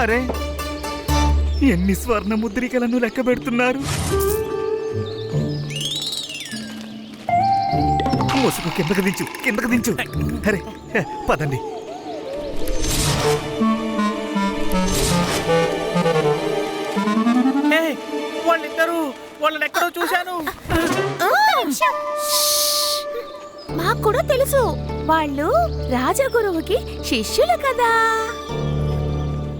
అరే ఎన్ని స్వర్ణ ముద్రికలను లెక్క పెడుతున్నారు? ముసుగు కిందకు దించు కిందకు దించు. అరే పదండి. వాళ్ళిద్దరూ వాళ్ళని ఎక్కడో చూశాను. మాకు కూడా తెలుసు. వాళ్ళు రాజగురువుకి శిష్యులు కదా.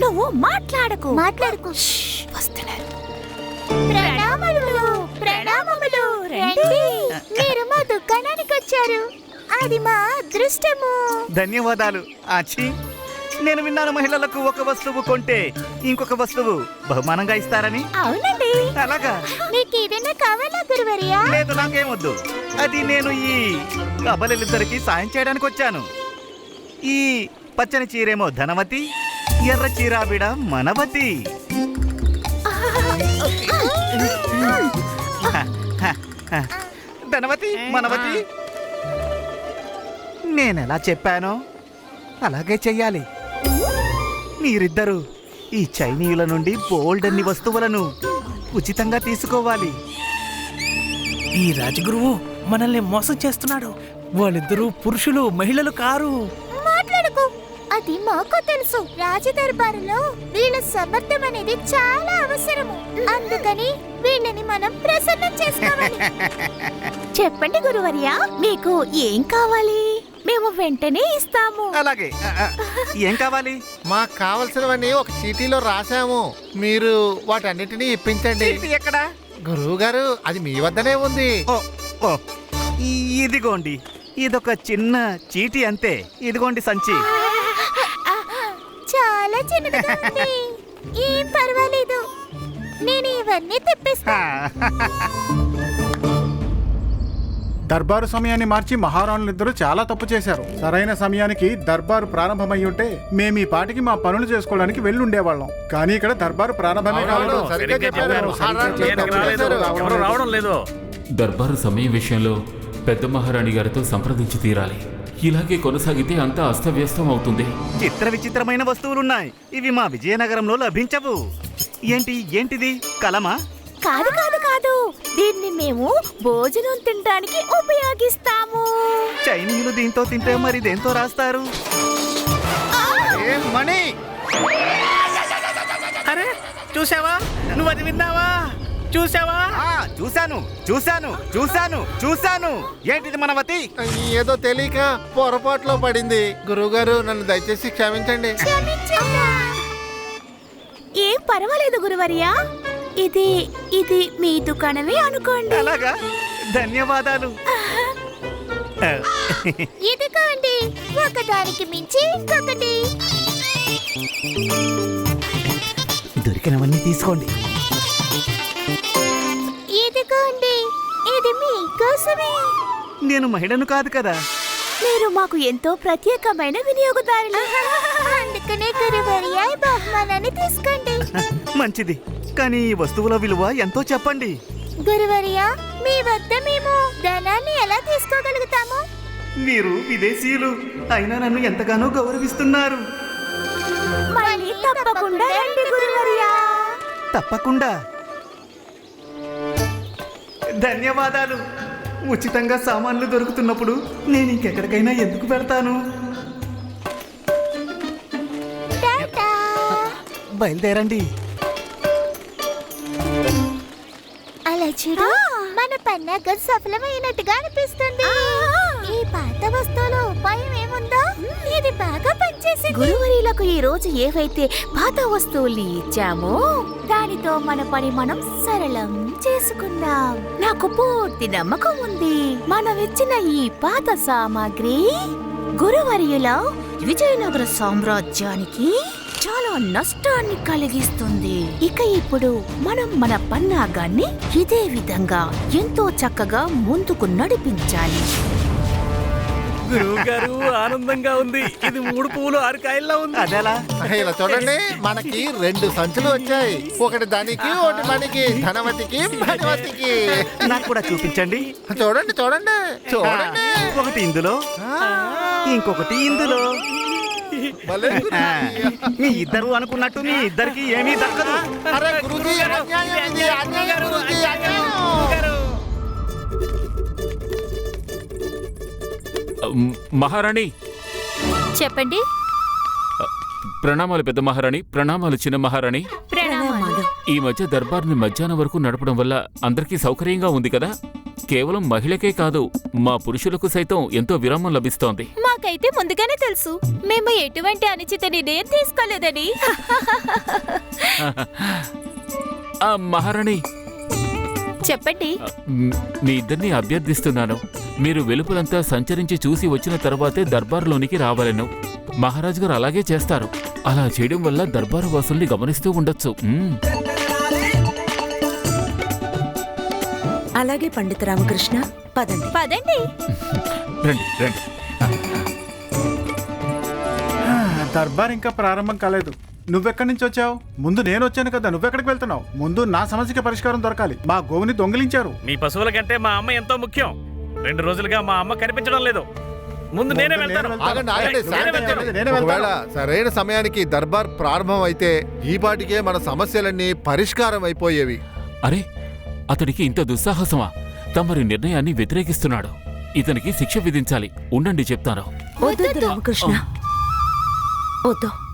నువ్వు మాట్లాడకు. మాట్లాడకు. వస్తున్నారు. ప్రణామములు ప్రణామములు రండి. మీరు మా దుకాణానికి వచ్చారు. అది మా అదృష్టము. ధన్యవాదాలు. ఆచి. నేను విన్నాను మహిళలకు ఒక వస్తువు కొంటే ఇంకొక వస్తువు బహుమానంగా ఇస్తారని. అవునండి. అలాగా? మీకు ఏదైనా కావాలా గురువర్యా? లేదు నాకేమొద్దు. అది నేను ఈ అబలలిద్దరికి సాయం చేయడానికి వచ్చాను. ఈ పచ్చని చీరేమో ధనవతి ఎర్ర చీరావిడ మనవతి. ధనవతి మనవతి. నేనెలా చెప్పానో అలాగే చెయ్యాలి. మీరిద్దరూ ఈ చైనీయుల నుండి బోల్డ్ అన్ని వస్తువులను ఉచితంగా తీసుకోవాలి. ఈ రాజగురువు మనల్ని మోసం చేస్తున్నాడు. వాళ్ళిద్దరూ పురుషులు మహిళలు కారు. మాట్లాడకు. అది మాకు తెలుసు. రాజదర్బారులో వీళ్ళ సమర్థం అనేది చాలా అవసరము. అందుకని వీళ్ళని మనం ప్రసన్నం చేసుకోవాలి చెప్పండి గురువర్య మీకు ఏం కావాలి? మేము వెంటనే ఇస్తాము. అలాగే. ఏం కావాలి? మాకు కావలసినవన్నీ ఒక చీటీలో రాసాము మీరు వాటన్నిటినీ ఇప్పించండి. చీటీ ఎక్కడా? గురువు గారు అది మీ వద్దనే ఉంది. ఇదిగోండి. ఇదొక చిన్న చీటీ అంతే. ఇదిగోండి సంచి. చాలా చిన్నదిగా ఉంది. ఏం పర్వాలేదు. నేను ఇవన్నీ తెప్పిస్తా. దర్బారు సమయాన్ని మార్చి మహారాణులిద్దరూ చాలా తప్పు చేశారు. సరైన సమయానికి దర్బారు ప్రారంభమై ఉంటే మేము ఈ పాటికి మా పనులు చేసుకోవడానికి వెళ్ళి ఉండేవాళ్ళం కానీ ఇక్కడ దర్బారు ప్రారంభమే లేదు. దర్బారు సమయం విషయంలో పెద్ద మహారాణి గారితో సంప్రదించి తీరాలి. ఇలాగే కొనసాగితే అంతా అస్తవ్యస్తం అవుతుంది. చిత్ర విచిత్రమైన వస్తువులున్నాయి. ఇవి మా విజయనగరంలో లభించవు. ఏంటి ఏంటిది? కలమా? కాదు కాదు కాదు దీన్ని మేము భోజనం తినడానికి ఉపయోగిస్తాము. చైనీయులు దీంతో తింటే మరి దేంతో రాస్తారు? మణి? అరే చూసావా నువ్వు అది విన్నావా? చూసావా ఆ, చూశాను చూశాను చూశాను చూశాను. ఏంటిది మనవతి? ఏదో తెలియక పొరపాట్లో పడింది. గురువు గారు నన్ను దయచేసి క్షమించండి. ఏం పర్వాలేదు గురువర్యా. ఇది ఇది మీ దుకాణమే అనుకోండి. అలాగా? ధన్యవాదాలు. ఇదిగోండి ఒకదానికి మించి ఇంకొకటి. దొరికినవన్నీ తీసుకోండి. ఇదిగోండి ఇది మీకోసమే. నేను మహిళను కాదు కదా. మీరు మాకు ఎంతో ప్రత్యేకమైన వినియోగదారులు. అందుకనే గురువర్యా ఈ బహుమానాన్ని తీసుకోండి. మంచిది. కానీ ఈ వస్తువుల విలువ ఎంతో చెప్పండి. గురువర్యా మీ వద్ద మేము ధనాన్ని ఎలా తీసుకోగలుగుతాము? మీరు విదేశీయులు. అయినా నన్ను ఎంతగానో గౌరవిస్తున్నారు. మళ్ళీ తప్పకుండా రండి గురువర్యా. తప్పకుండా. ధన్యవాదాలు. ఉచితంగా సామాన్లు దొరుకుతున్నప్పుడు నేను ఇంకెక్కడికైనా ఎందుకు టాటా. బయలుదేరండి. అలా చూడు మన పన్నాగం సఫలమైనట్టుగా అనిపిస్తుంది. ఈ పాత వస్తువులో ఉపాయం ఏముందో? ఇది బాగా పనిచేసింది. గురువరీలకు ఈ రోజు ఏవైతే పాత వస్తువులు ఇచ్చామో దానితో మన పని మనం సరళం చేసుకుందాం. నాకు పూర్తి నమ్మకం ఉంది. మనం ఇచ్చిన ఈ పాత సామాగ్రి గురువర్యుల విజయనగర సామ్రాజ్యానికి చాలా నష్టాన్ని కలిగిస్తుంది. ఇక ఇప్పుడు మనం మన పన్నాగాన్ని ఇదే విధంగా ఎంతో చక్కగా ముందుకు నడిపించాలి. గురువు గారు ఆనందంగా ఉంది. ఇది మూడు పువ్వులు ఆరు కాయల్లో ఉంది. అదెలా? ఇలా చూడండి మనకి రెండు సంచులు వచ్చాయి. ఒకటి దానికి ఒకటి మనకి ధనవతికి ధనవతికి. నాకు కూడా చూపించండి. చూడండి చూడండి. చూడండి. ఒకటి ఇందులో ఇంకొకటి ఇందులో. మీ ఇద్దరు అనుకున్నట్టు మీ ఇద్దరికి ఏమీ దక్కదు. అరే గురూజీ అన్యాయం ఇది అన్యాయం గురూజీ అన్యాయం. మహారాణి. చెప్పండి. ప్రణామాలు పెద్ద మహారాణి ప్రణామాలు చిన్న మహారాణి. ప్రణామాలు. ఈ మధ్య దర్బార్ని మధ్యాహ్నం వరకు నడపడం వల్ల అందరికీ సౌకర్యంగా ఉంది కదా? కేవలం మహిళకే కాదు మా పురుషులకు సైతం ఎంతో విరామం లభిస్తోంది. మాకైతే ముందుగానే తెలుసు. మేము ఎటువంటి అనుచిత నిర్ణయం తీసుకోలేదని. మహారాణి. చెప్పండి. మ్, ఇద్దరిని అభ్యర్థిస్తున్నాను. మీరు వెలుపలంతా సంచరించి చూసి వచ్చిన తర్వాతే దర్బారులోనికి రావాలను. మహారాజు గారు అలాగే చేస్తారు. అలా చేయడం వల్ల దర్బారు వాసుల్ని గమనిస్తూ ఉండొచ్చు. అలాగే పండిత రామకృష్ణ పదండి. పదండి. రండి రండి. దర్బార్ ఇంకా ప్రారంభం కాలేదు. నువ్వెక్కడి నుంచి వచ్చావు? ముందు నేను వచ్చాను కదా నువ్వెక్కడికి వెళ్తున్నావు? ముందు నా సమస్యకి పరిష్కారం దొరకాలి. మా గోవుని దొంగిలించారు. మీ పశువుల కంటే మా అమ్మ ఎంతో ముఖ్యం. రెండు రోజులుగా మా అమ్మ కనిపించడం లేదు. ముందు నేనే ముందు వెళ్తాను. నేను ఆగండి ఆగండి నేనే శాంతి వెళ్తాను. ఆగండి. నేనే వెళ్తాను. ఒకవేళ సరైన సమయానికి దర్బార్ ప్రారంభం అయితే ఈ పాటికే మన సమస్యలన్నీ పరిష్కారం అయిపోయేవి. అరే అతడికి ఇంత దుస్సాహసమా? తమరి నిర్ణయాన్ని వ్యతిరేకిస్తున్నాడు. ఇతనికి శిక్ష విధించాలి. ఉండండి చెప్తాను. వద్దు రామకృష్ణ. వద్దు.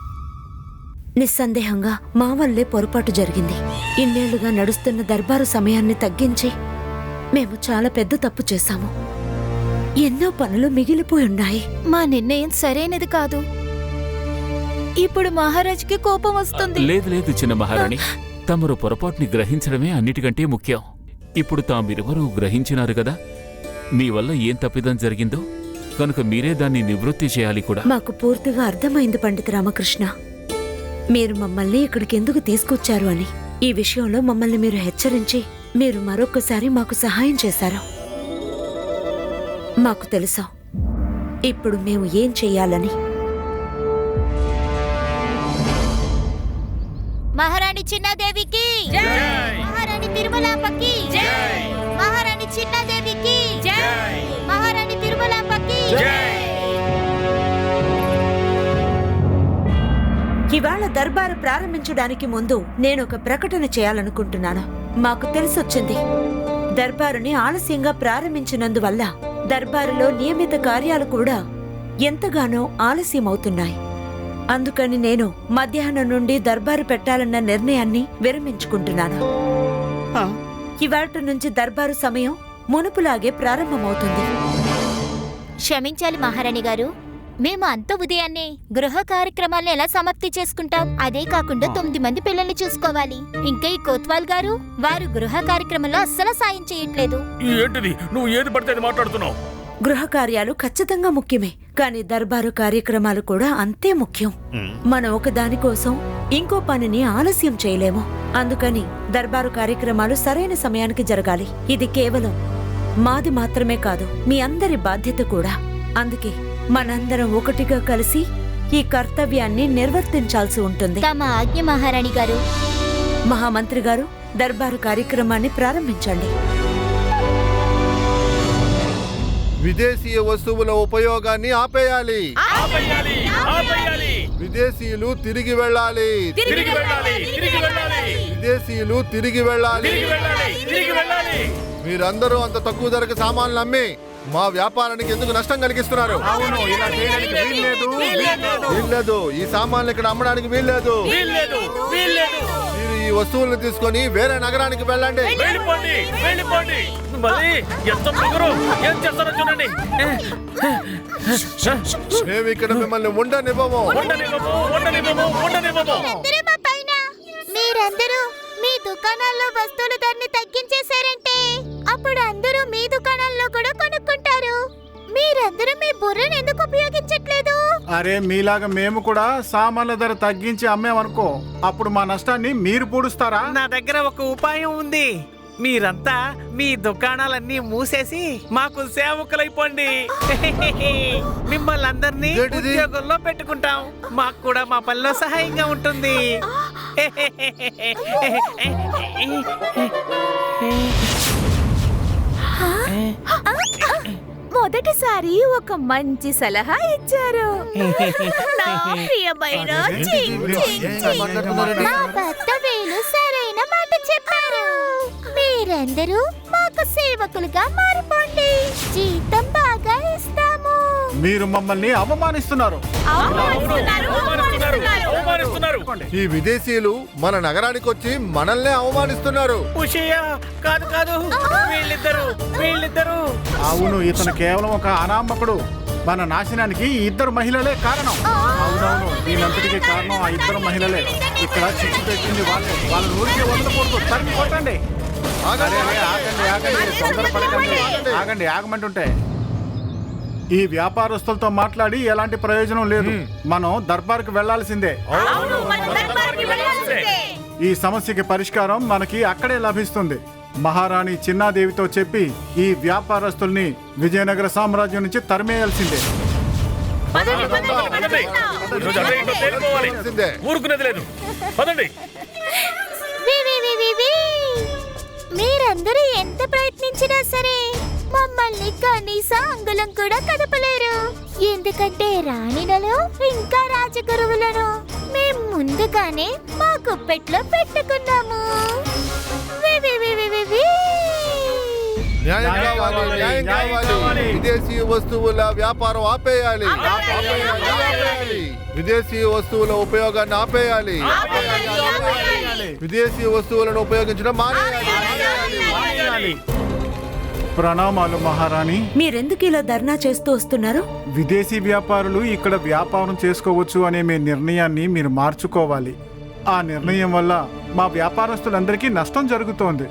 నిస్సందేహంగా మా వల్లే పొరపాటు జరిగింది. ఇన్నేళ్ళుగా నడుస్తున్న దర్బారు సమయాన్ని తగ్గించి మేము చాలా పెద్ద తప్పు చేశాము. ఎన్నో పనులు మిగిలిపోయి ఉన్నాయి. మా నిర్ణయం సరైనది కాదు. ఇప్పుడు మహారాజుకి కోపం వస్తుంది. లేదు లేదు చిన్న మహారాణి. తమరు పొరపాటుని గ్రహించడమే అన్నిటికంటే ముఖ్యం. ఇప్పుడు తామిరువురు గ్రహించినారు కదా. మీ వల్ల ఏం తప్పిదం జరిగిందో కనుక మీరే దాన్ని నివృత్తి చేయాలి కూడా. మాకు పూర్తిగా అర్థమైంది పండిత రామకృష్ణ. మీరు మమ్మల్ని ఇక్కడికి ఎందుకు తీసుకొచ్చారు అని? ఈ విషయంలో మమ్మల్ని మీరు హెచ్చరించి మీరు మరొకసారి మాకు సహాయం చేశారు. మాకు తెలుసా. ఇప్పుడు మేము ఏం చెయ్యాలని మహారాణి చిన్నాదేవికి! మహారాణి తిరుమలాంబకి మహారాణి చిన్నాదేవికి! మహారాణి తిరుమలాంబకి ఇవాళ దర్బారు ప్రారంభించడానికి ముందు నేను ఒక ప్రకటన చేయాలనుకుంటున్నాను. మాకు తెలిసొచ్చింది. దర్బారుని ఆలస్యంగా ప్రారంభించినందువల్ల దర్బారులో నియమిత కార్యాలు కూడా ఎంతగానో ఆలస్యమవుతున్నాయి. అందుకని నేను మధ్యాహ్నం నుండి దర్బారు పెట్టాలన్న నిర్ణయాన్ని విరమించుకుంటున్నాను. ఆ, ఇవాటి నుంచి దర్బారు సమయం మునుపులాగే ప్రారంభమవుతుంది. క్షమించాలి మహారాణి గారు. మేము అంత ఉదయాన్నే గృహ కార్యక్రమాలను ఎలా సమాప్తి చేసుకుంటాం? అదే కాకుండా తొమ్మిది మంది పిల్లల్ని చూసుకోవాలి. ఇంకా ఈ కోత్వాల్ గారు వారు గృహ కార్యక్రమంలో అస్సలు సాయం చేయట్లేదు. ఏంటిది? నువ్వు ఏది పడితే అది మాట్లాడుతున్నావు? గృహ కార్యాలు ఖచ్చితంగా ముఖ్యమే కానీ దర్బారు కార్యక్రమాలు కూడా అంతే ముఖ్యం. మనం ఒక దాని కోసం ఇంకో పనిని ఆలస్యం చేయలేము. అందుకని దర్బారు కార్యక్రమాలు సరైన సమయానికి జరగాలి. ఇది కేవలం మాది మాత్రమే కాదు మీ అందరి బాధ్యత కూడా. అందుకే మనందరం ఒకటిగా కలిసి ఈ కర్తవ్యాన్ని నిర్వర్తించాల్సి ఉంటుంది. తమ ఆజ్ఞ మహారాణి గారు. మహామంత్రి గారు దర్బారు కార్యక్రమాన్ని ప్రారంభించండి. విదేశీయ వస్తువుల ఉపయోగాన్ని ఆపేయాలి. ఆపేయాలి ఆపేయాలి. విదేశీయులు తిరిగి వెళ్ళాలి. తిరిగి వెళ్ళాలి తిరిగి వెళ్ళాలి. విదేశీయులు తిరిగి వెళ్ళాలి. తిరిగి వెళ్ళాలి తిరిగి వెళ్ళాలి. మీరందరూ అంత తక్కువ ధరకు సామాన్లు అమ్మి మా వ్యాపారానికి ఎందుకు నష్టం కలిగిస్తున్నారు? అవును ఇలా చేయడానికి వీల్లేదు వీల్లేదు ఈ సామాన్లు ఇక్కడ అమ్మడానికి వీల్లేదు వీల్లేదు వీల్లేదు మీరు ఈ వస్తువులను తీసుకొని వేరే నగరానికి వెళ్ళండి. వెళ్ళిపోండి. వెళ్ళిపోండి. మరి ఎంత పొగరు? ఏం చేస్తారో చూడండి. మేము ఇక్కడ మిమ్మల్ని ఉండనివ్వము. ఉండనివ్వము ఉండనివ్వము ఉండనివ్వము. మీరందరూ మా పైన. మీరందరూ మీ దుకాణాల్లో వస్తువుల ధరని తగ్గించేశారంటే అప్పుడు అందరూ మీ దుకాణాల్లో మీరందరూ మీ బుర్రను ఎందుకు ఉపయోగించట్లేదు? అరే మీలాగా మేము కూడా సామాన్ల ధర తగ్గించి అమ్మేమనుకో అప్పుడు మా నష్టాన్ని మీరు పూడుస్తారా? నా దగ్గర ఒక ఉపాయం ఉంది. మీరంతా మీ దుకాణాలన్నీ మూసేసి మాకు సేవకులైపోండి. మిమ్మల్ని అందరినీ? ఉద్యోగంలో పెట్టుకుంటాం. మాకు కూడా మా పనిలో సహాయంగా ఉంటుంది. మొదటిసారి ఒక మంచి సలహా ఇచ్చారు. నా ప్రియమైన చింగ్ చింగ్ చింగ్. మా భర్త వేలు సరైన మాట చెప్పారు. మీరందరూ మాకు సేవకులుగా మారిపోండి. జీతం బాగా ఇస్తాము. మీరు మమ్మల్ని అవమానిస్తున్నారు. అవమానిస్తున్నారు, అవమానిస్తున్నారు. అవమానిస్తున్నారు. ఈ విదేశీయులు మన నగరానికి వచ్చి మనల్నే అవమానిస్తున్నారు. ఉషయ్య కాదు కాదు. వీళ్ళిద్దరు వీళ్ళిద్దరు. అవును ఇతను కేవలం ఒక అనామకుడు. మన నాశనానికి ఈ ఇద్దరు మహిళలే కారణం. అవునవును దీనంతటికి కారణం ఆ ఇద్దరు మహిళలే. ఇక్కడ చిచ్చు పెట్టింది వాళ్ళే. వాళ్ళ ఊరికే వదలకూడదు. తరిమి కొట్టండి. ఆగండి ఆగండి తొందరపడకండి. ఆగండి ఆగమంటుంటే. ఈ వ్యాపారస్తులతో మాట్లాడి ఎలాంటి ప్రయోజనం లేదు. మనం దర్బార్కి వెళ్ళాల్సిందే. అవును, మనం దర్బార్కి వెళ్ళాల్సిందే. ఈ సమస్యకి పరిష్కారం మనకి అక్కడే లభిస్తుంది. మహారాణి చిన్నాదేవితో చెప్పి ఈ వ్యాపారస్తుల్ని విజయనగర సామ్రాజ్యం నుంచి తరిమేయాల్సిందే. ఊరుకునేది లేదు. పదండి. మీరందరూ ఎంత ప్రయత్నించినా సరే మమ్మల్ని కనీస అంగుళం కూడా కదపలేరు ఎందుకంటే రాణిలలో ఇంకా రాజగురువులను మేం ముందుగానే మా గుప్పెట్లో పెట్టుకున్నాము. న్యాయం కావాలి న్యాయం కావాలి. విదేశీ వస్తువుల వ్యాపారం ఆపేయాలి. విదేశీ వస్తువుల ఉపయోగాన్ని ఆపేయాలి. విదేశీ వస్తువులను ఉపయోగించడం మానేయాలి. ప్రణామాలు మహారాణి మీరెందుకు ఇలా ధర్నా చేస్తూ వస్తున్నారు విదేశీ వ్యాపారులు ఇక్కడ వ్యాపారం చేసుకోవచ్చు అనే మీ నిర్ణయాన్ని మీరు మార్చుకోవాలి ఆ నిర్ణయం వల్ల మా వ్యాపారస్తులందరికీ నష్టం జరుగుతోంది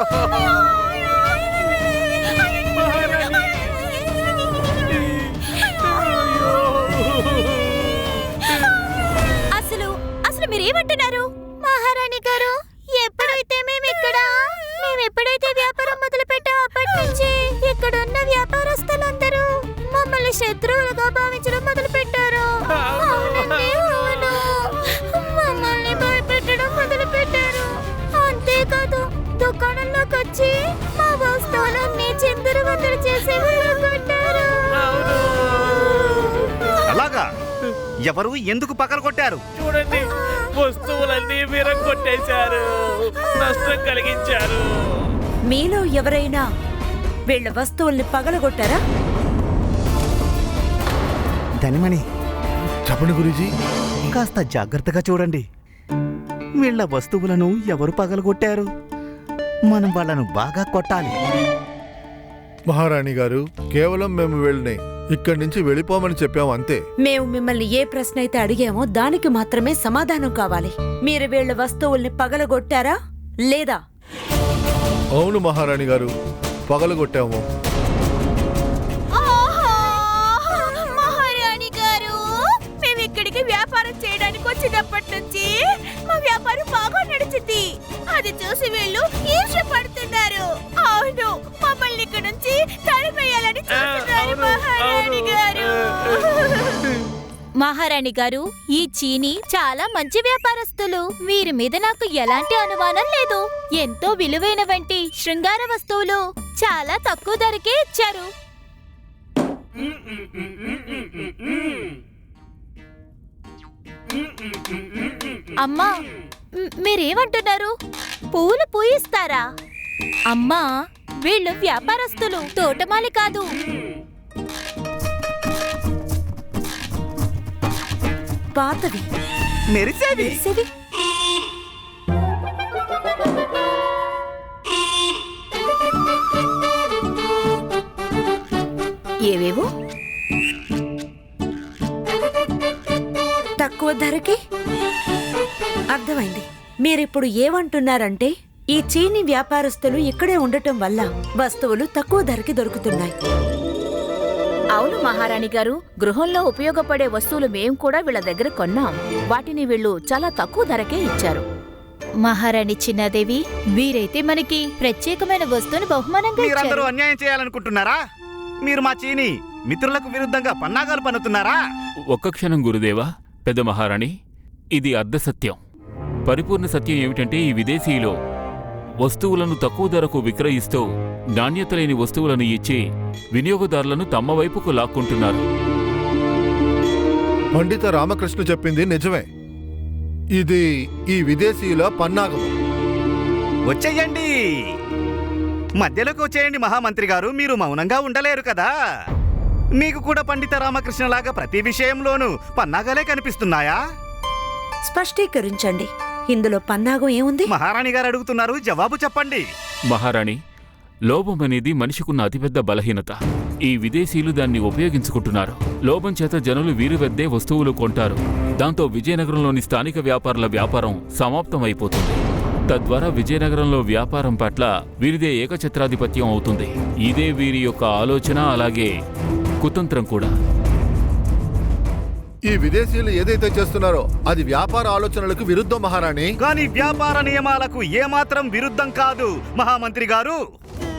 అసలు శత్రువులుగా భావించడం మొదలు పెట్టారు. మమ్మల్ని భయపెట్టడం మొదలు పెట్టారు అంతేకాదు దుకాణంలోకి వచ్చి మా వస్తువులన్నీ చిందరు వందరు చేసి కొట్టారు. అలాగా? ఎవరు ఎందుకు పగల కొట్టారు? చూడండి వస్తువులన్నీ విరగొట్టేశారు నష్టం కలిగించారు. మీలో ఎవరైనా వీళ్ళ వస్తువుల్ని పగలగొట్టారా? ధనిమణి చెప్పండి గురుజీ. కాస్త జాగ్రత్తగా చూడండి. వీళ్ళ వస్తువులను ఎవరు పగలగొట్టారు? మనం వాళ్ళను బాగా కొట్టాలి. మహారాణి గారు కేవలం మేము వెళ్ళినాయి ఇక్కడి నుంచి వెళ్ళిపోమని చెప్పాం అంతే. మేము మిమ్మల్ని ఏ ప్రశ్న అయితే అడిగామో దానికి మాత్రమే సమాధానం కావాలి. మీరు వీళ్ళ వస్తువుల్ని పగలగొట్టారా? లేదా? అవును మహారాణి గారు పగలగొట్టాము. వచ్చినప్పటి నుంచి మా వ్యాపారం బాగా నడిచింది. అది చూసి వీళ్ళు ఈర్ష పడుతున్నారు. అవును మమ్మల్ని ఇక్కడ నుంచి తరిమేయాలని చూస్తున్నారు మహారాణి. గారు. మహారాణి గారు ఈ చీని చాలా మంచి వ్యాపారస్తులు. వీరి మీద నాకు ఎలాంటి అనుమానం లేదు. ఎంతో విలువైన వంటి శృంగార వస్తువులు చాలా తక్కువ ధరకే ఇచ్చారు. అమ్మా మీరేమంటున్నారు? పూలు పూయిస్తారా? అమ్మా వీళ్ళు వ్యాపారస్తులు తోటమాలి కాదు. పాతవి మెరిసేవి. తెలిసేవి అర్థమైంది. మీరిప్పుడు ఏమంటున్నారంటే ఈ చీనీ వ్యాపారస్తులు ఇక్కడే ఉండటం వల్ల వస్తువులు తక్కువ ధరకి దొరుకుతున్నాయి. అవును మహారాణి గారు గృహంలో ఉపయోగపడే వస్తువులు మేం కూడా వీళ్ళ దగ్గర కొన్నాం. వాటిని వీళ్ళు చాలా తక్కువ ధరకే ఇచ్చారు. మహారాణి చిన్నాదేవి వీరైతే మనకి ప్రత్యేకమైన వస్తువుని బహుమానంగా మీరందరూ ఇచ్చారు అన్యాయం చేయాలనుకుంటున్నారా? మీరు మా చీని మిత్రులకు విరుద్ధంగా పన్నాగాలు పన్నుతున్నారా? ఒక్క క్షణం గురుదేవా పెద్ద మహారాణి ఇది అర్ధసత్యం పరిపూర్ణ సత్యం ఏమిటంటే ఈ విదేశీయులో వస్తువులను తక్కువ ధరకు విక్రయిస్తూ నాణ్యత లేని వస్తువులను ఇచ్చి వినియోగదారులను తమ వైపుకు లాక్కుంటున్నారు. పండిత రామకృష్ణ చెప్పింది నిజమే. ఇది ఈ విదేశీయుల పన్నాగం. వచ్చేయండి. మధ్యలోకి వచ్చేయండి మహామంత్రి గారు మీరు మౌనంగా ఉండలేరు కదా. మీకు కూడా పండిత రామకృష్ణలాగా ప్రతి విషయంలోనూ పన్నాగాలే కనిపిస్తున్నాయా? స్పష్టీకరించండి. ఇందులో పన్నాగం ఏముంది? మహారాణి గారు అడుగుతున్నారు జవాబు చెప్పండి. మహారాణి లోభం అనేది మనిషికున్న అతిపెద్ద బలహీనత. ఈ విదేశీయులు దాన్ని ఉపయోగించుకుంటున్నారు. లోభం చేత జనులు వీరి వద్దే వస్తువులు కొంటారు. దాంతో విజయనగరంలోని స్థానిక వ్యాపారుల వ్యాపారం సమాప్తమైపోతుంది. తద్వారా విజయనగరంలో వ్యాపారం పట్ల వీరిదే ఏకఛత్రాధిపత్యం అవుతుంది. ఇదే వీరి యొక్క ఆలోచన అలాగే కుతంత్రం కూడా. ఈ విదేశీయులు ఏదైతే చేస్తున్నారో అది వ్యాపార ఆలోచనలకు విరుద్ధం మహారాణి. కానీ వ్యాపార నియమాలకు ఏమాత్రం విరుద్ధం కాదు మహామంత్రి గారు.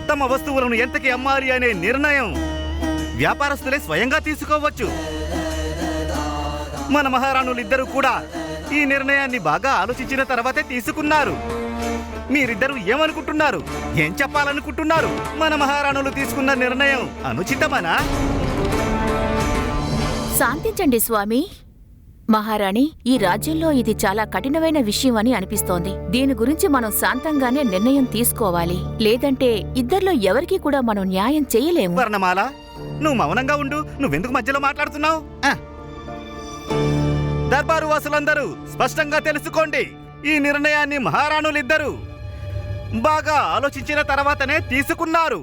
తమ వస్తువులను ఎంతకి అమ్మాలి అనే నిర్ణయం వ్యాపారస్తులే స్వయంగా తీసుకోవచ్చు. మన మహారాణులిద్దరూ కూడా ఈ నిర్ణయాన్ని బాగా ఆలోచించిన తర్వాతే తీసుకున్నారు. మీరిద్దరూ ఏమనుకుంటున్నారు? ఏం చెప్పాలనుకుంటున్నారు? మన మహారాణులు తీసుకున్న నిర్ణయం అనుచితమనా? శాంతించండి స్వామి. మహారాణి ఈ రాజ్యంలో ఇది చాలా కఠినమైన విషయం అని అనిపిస్తోంది. దీని గురించి మనం శాంతంగానే నిర్ణయం తీసుకోవాలి. లేదంటే ఇద్దర్లో ఎవరికీ కూడా మనం న్యాయం చేయలేము. వర్ణమాల నువ్వు మౌనంగా ఉండు. నువ్వెందుకు మధ్యలో మాట్లాడుతున్నావు? దర్బారు వాసులందరూ స్పష్టంగా తెలుసుకోండి. ఈ నిర్ణయాన్ని మహారాణులిద్దరూ బాగా ఆలోచించిన తర్వాతనే తీసుకున్నారు.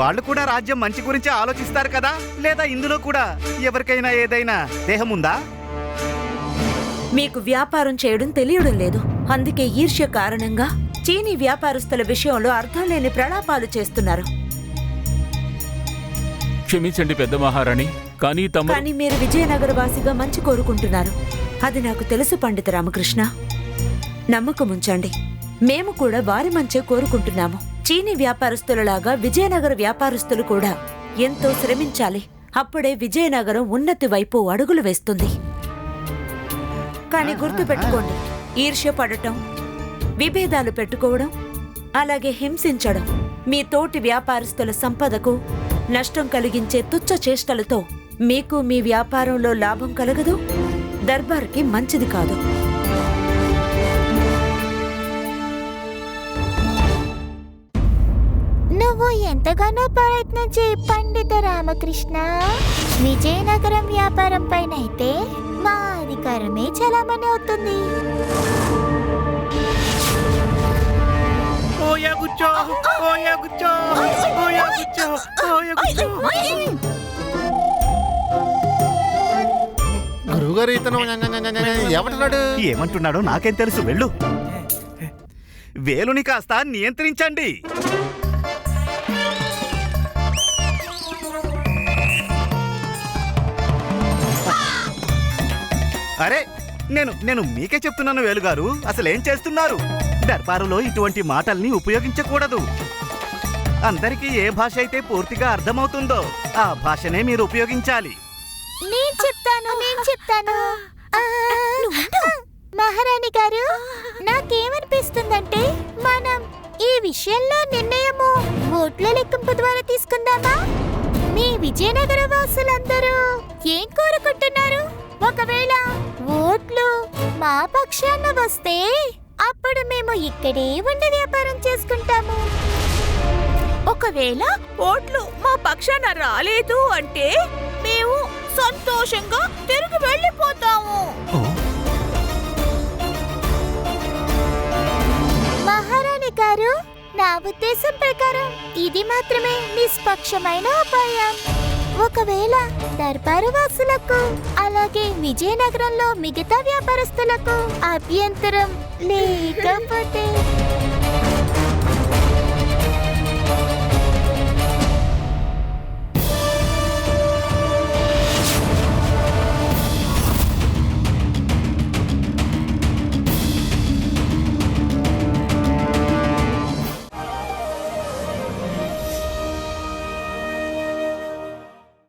వాళ్ళు కూడా రాజ్యం మంచి గురించి ఆలోచిస్తారు కదా? లేదా ఇందులో కూడా ఎవరికైనా ఏదైనా దేహం ఉందా మీకు వ్యాపారం చేయడం తెలియడం లేదు. అందుకే ఈర్ష్య కారణంగా చీనీ వ్యాపారస్తుల విషయంలో అర్థం లేని ప్రలాపాలు చేస్తున్నారు. క్షమించండి పెద్ద మహారాణి కానీ తమ కానీ మీరు విజయనగర వాసిగా మంచి కోరుకుంటున్నారు. అది నాకు తెలుసు పండిత రామకృష్ణ. నమ్మకం ఉంచండి మేము కూడా వారి మంచే కోరుకుంటున్నాము. చీనీ వ్యాపారస్తులలాగా విజయనగర వ్యాపారస్తులు కూడా ఎంతో శ్రమించాలి. అప్పుడే విజయనగరం ఉన్నతి వైపు అడుగులు వేస్తుంది. కానీ గుర్తుపెట్టుకోండి ఈర్ష్య పడటం విభేదాలు పెట్టుకోవడం అలాగే హింసించడం మీ తోటి వ్యాపారస్తుల సంపదకు నష్టం కలిగించే తుచ్చ చేష్టలతో మీకు మీ వ్యాపారంలో లాభం కలగదు దర్బార్కి మంచిది కాదు. ఎంతగానో ప్రయత్నించే పండిత రామకృష్ణ. విజయనగరం వ్యాపారం పైన అయితే మా అధికారమే చలామణి అవుతుంది. ఇతను ఎవటన్నాడు ఏమంటున్నాడో నాకేం తెలుసు వెళ్ళు. వేలుని కాస్త నియంత్రించండి. అరే నేను నేను మీకే చెప్తున్నాను వేలుగారు. అసలు ఏం చేస్తున్నారు? దర్బారులో ఇటువంటి మాటల్ని ఉపయోగించకూడదు. అందరికీ ఏ భాష అయితే పూర్తిగా అర్థమవుతుందో ఆ భాషనే మీరు ఉపయోగించాలి. నేను చెప్తాను నేను చెప్తాను. మహారాణి గారు నాకేమనిపిస్తుందంటే మనం ఈ విషయంలో నిర్ణయము ఓట్ల లెక్కింపు ద్వారా తీసుకుందామా? మీ విజయనగర వాసులందరూ ఏం కోరుకుంటున్నారు? ఒకవేళ ఓట్లు మా పక్షాన వస్తే అప్పుడు మేము ఇక్కడే ఉండి వ్యాపారం చేసుకుంటాము. ఒకవేళ ఓట్లు మా పక్షాన రాలేదు అంటే మేము సంతోషంగా తిరిగి వెళ్ళిపోతాము. మహారాణి గారు నా ఉద్దేశం ప్రకారం ఇది మాత్రమే నిష్పక్షమైన ఉపాయం. ఒకవేళ దర్బారు వాసులకు అలాగే విజయనగరంలో మిగతా వ్యాపారస్తులకు అభ్యంతరం లేకపోతే